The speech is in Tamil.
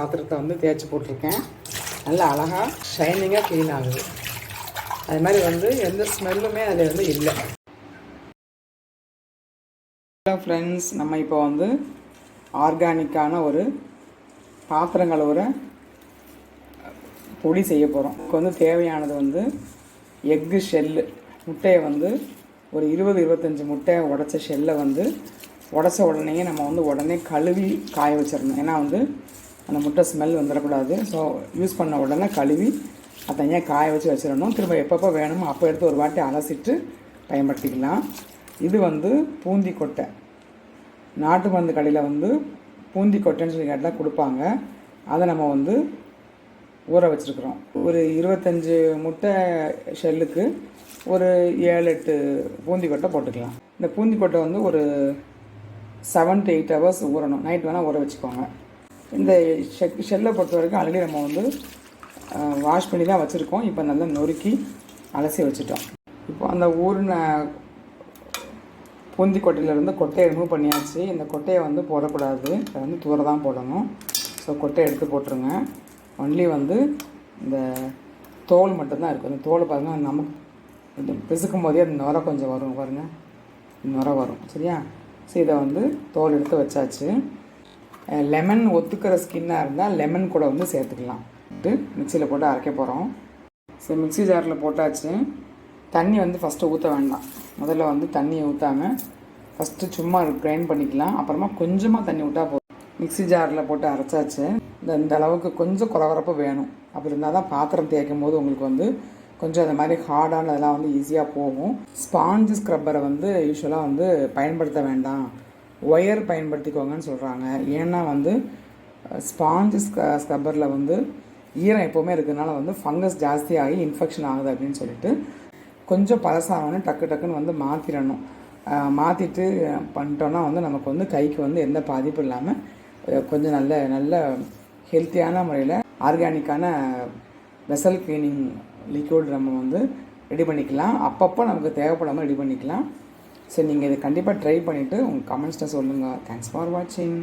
பாத்திரத்தை வந்து தேய்ச்சி போட்டிருக்கேன். நல்லா அழகாக ஷைனிங்காக க்ளீன் ஆகுது. அது மாதிரி வந்து எந்த ஸ்மெல்லுமே அதில் வந்து இல்லை. ஹலோ ஃப்ரெண்ட்ஸ் நம்ம இப்போ வந்து ஆர்கானிக்கான ஒரு பாத்திரம் ஒரு பொடி செய்ய போகிறோம் இதுக்கு வந்து தேவையானது வந்து எக்கு ஷெல்லு முட்டையை வந்து ஒரு இருபது இருபத்தஞ்சி முட்டையை உடச்ச ஷெல்லை வந்து உடச்ச உடனே நம்ம வந்து உடனே கழுவி காய வச்சிடணும். ஏன்னா வந்து அந்த முட்டை ஸ்மெல் வந்துடக்கூடாது ஸோ யூஸ் பண்ண உடனே கழுவி அதை தனியாக காய வச்சு வச்சிடணும் திரும்ப எப்பப்போ வேணுமோ அப்போ எடுத்து ஒரு வாட்டி அலசிட்டு பயன்படுத்திக்கலாம். இது வந்து பூந்தி கொட்டை. நாட்டு மருந்து கடையில் வந்து பூந்தி கொட்டைன்னு சொல்லி கேட்டால் கொடுப்பாங்க. அதை நம்ம வந்து ஊற வச்சுருக்குறோம். ஒரு இருபத்தஞ்சி முட்டை ஷெல்லுக்கு ஒரு ஏழு எட்டு பூந்தி கொட்டை போட்டுக்கலாம். இந்த பூந்தி கொட்டை வந்து ஒரு செவன் டு எயிட் ஹவர்ஸ் ஊறணும். நைட் வேணால் ஊற வச்சுக்கோங்க. இந்த ஷெக் ஷெல்லை பொறுத்த வரைக்கும் ஆல்ரெடி நம்ம வந்து வாஷ் பண்ணி தான் வச்சுருக்கோம். இப்போ நல்லா நொறுக்கி அலசி வச்சுட்டோம். இப்போ அந்த ஊரின பூந்தி கொட்டையிலேருந்து கொட்டையை ரிமூவ் பண்ணியாச்சு. இந்த கொட்டையை வந்து போடக்கூடாது. அதை வந்து தூர தான் போடணும். ஸோ கொட்டையை எடுத்து போட்டுருங்க. ஒன்லி வந்து இந்த தோல் மட்டும்தான் இருக்குது அந்த தோலை பாருங்கள் நமக்கு இது பிசுக்கும் போதே அந்த நுரை கொஞ்சம் வரும் பாருங்கள் நுரை வரும். சரியா? ஸோ இதை வந்து தோல் எடுத்து வச்சாச்சு. லெமன் ஒத்துக்கிற ஸ்கின்னாக இருந்தால் லெமன் கூட வந்து சேர்த்துக்கலாம். மிக்சியில் போட்டு அரைக்க போகிறோம் சரி மிக்ஸி ஜாரில் போட்டாச்சு. தண்ணி வந்து ஃபஸ்ட்டு ஊற்ற வேண்டாம். முதல்ல வந்து தண்ணியை ஊற்றாமல் ஃபஸ்ட்டு சும்மா கிரைண்ட் பண்ணிக்கலாம். அப்புறமா கொஞ்சமாக தண்ணி விட்டா போதும். மிக்ஸி ஜாரில் போட்டு அரைச்சாச்சு. இந்த இந்த அளவுக்கு கொஞ்சம் குறவரப்பு வேணும். அப்படி இருந்தால் தான் பாத்திரம் தேய்க்கும் போது உங்களுக்கு வந்து கொஞ்சம் அந்த மாதிரி ஹார்டானதெல்லாம் வந்து ஈஸியாக போகும். ஸ்பாஞ்சு ஸ்க்ரப்பரை வந்து யூஸ்வலாக வந்து பயன்படுத்த வேண்டாம். ஒயர் பயன்படுத்திக்கோங்கன்னு சொல்கிறாங்க ஏன்னா வந்து ஸ்பாஞ்சு ஸ்க ஸ்க்ரப்பரில் வந்து ஈரம் எப்போவுமே இருக்கிறதுனால வந்து ஃபங்கஸ் ஜாஸ்தியாகி இன்ஃபெக்ஷன் ஆகுது அப்படின்னு சொல்லிட்டு கொஞ்சம் பழசாகணும் டக்கு டக்குன்னு வந்து மாற்றிடணும் மாற்றிட்டு பண்ணிட்டோன்னா வந்து நமக்கு வந்து கைக்கு வந்து எந்த பாதிப்பும் இல்லாமல் கொஞ்சம் நல்ல நல்ல ஹெல்த்தியான முறையில் ஆர்கானிக்கான வெசல் க்ளீனிங் லிக்யூட் நம்ம வந்து ரெடி பண்ணிக்கலாம். அப்பப்போ நமக்கு தேவைப்படாமல் ரெடி பண்ணிக்கலாம். சரி நீங்கள் இதை கண்டிப்பாக ட்ரை பண்ணிவிட்டு உங்கள் கமெண்ட்ஸில் சொல்லுங்கள் தேங்க்ஸ் ஃபார் வாட்சிங்